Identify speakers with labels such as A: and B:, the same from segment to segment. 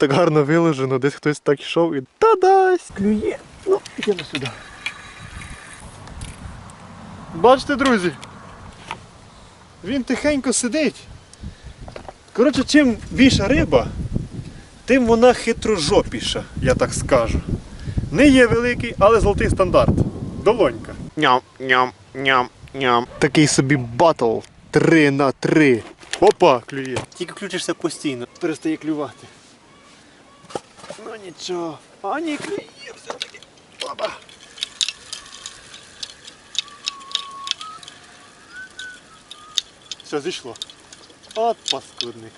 A: так гарно виложено, десь хтось так йшов і та-дась! Клює! Ну, йдемо сюди. Бачите, друзі? Він тихенько сидить. Коротше, чим більша риба, тим вона хитрожопіша, я так скажу. Не є великий, але золотий стандарт. Долонька. Ням, ням, ням, ням. Такий собі батл. Три на три. Опа, клює. Тільки включишся постійно, перестає клювати. Ну нічого. А ні, клює все-таки. Опа. Все, зійшло. От паскудник.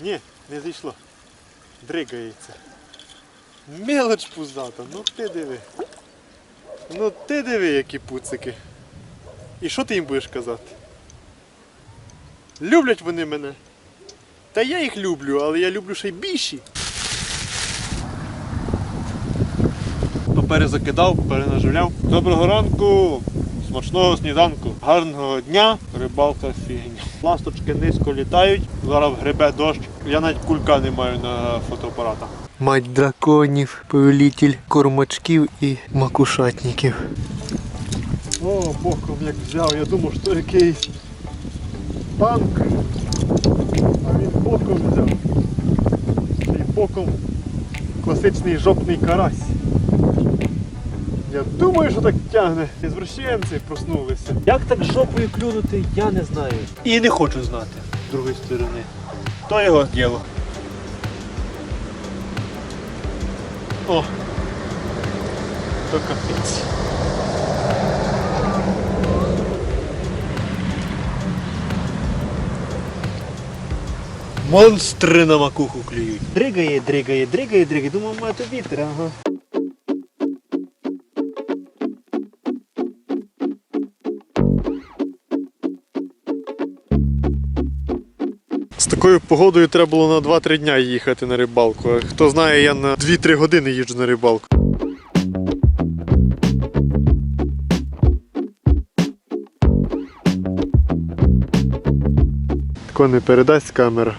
A: Ні, не зійшло. Дригається. Мелоч пузата, ну ти диви. Ну ти диви, які пуцики. І що ти їм будеш казати? Люблять вони мене. Та я їх люблю, але я люблю ще й більші. Поперезакидав, перенаживляв. Доброго ранку, смачного сніданку, гарного дня, рибалка фігня. Ласточки низько літають, зараз грибе дощ. Я навіть кулька не маю на фотоапарата. Мать драконів, повелитель кормачків і макушатників. О, боком як взяв, я думав, що якийсь танк, а він боком взяв. Й боком класичний жопний карась. Я думаю, що так тягне. Ізвращенці проснулися. Як так жопою клюнути, я не знаю. І не хочу знати з другої сторони. То його діло. О! То капець. Монстри на макуху клюють. Дригає, дригає, дригає, дригає. Думав, має то вітер, ага. Такою погодою треба було на 2-3 дня їхати на рибалку. Хто знає, я на 2-3 години їжджу на рибалку. Тако не передасть камера.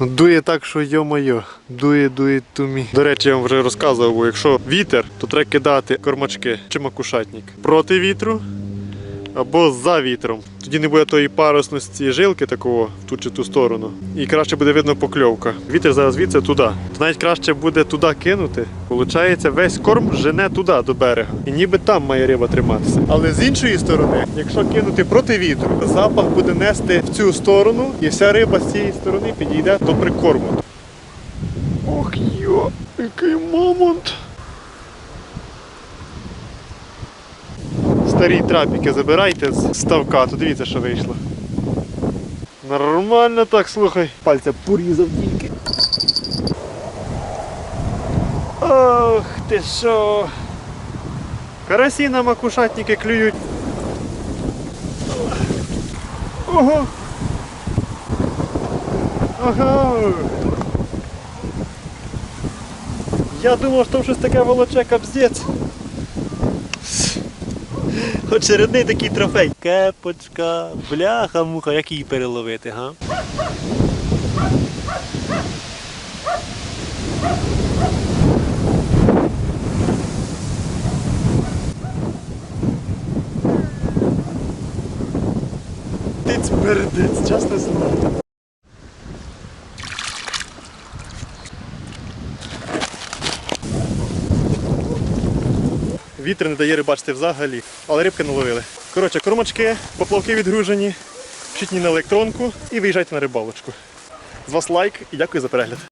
A: Ну, дує так, що йо-моє, дує, дує тумі. До речі, я вам вже розказував, бо якщо вітер, то треба кидати кормачки чи макушатник проти вітру або за вітром. Тоді не буде тої парусності жилки такого в ту чи ту сторону. І краще буде видно покльовка. Вітер зараз звідси туди. То навіть краще буде туди кинути. Получається, весь корм жене туди до берега. І ніби там має риба триматися. Але з іншої сторони, якщо кинути проти вітру, запах буде нести в цю сторону, і вся риба з цієї сторони підійде до прикорму. Ох йо, який момент. Старі трапіки забирайте з ставка, то дивіться, що вийшло. Нормально так, слухай. Пальця порізав тільки. Ох, ти що. Карасі на макушатники клюють. Ого. Ага. Я думав, що там щось таке волоче капздець. Очередний такий трофей. Кепочка, бляха, муха, як її переловити, га? Тиць передець, чесне слово. Вітер не дає рибачити взагалі, але рибки не ловили. Коротше, кормачки, поплавки відгружені, пшітні на електронку і виїжджайте на рибалочку. З вас лайк і дякую за перегляд.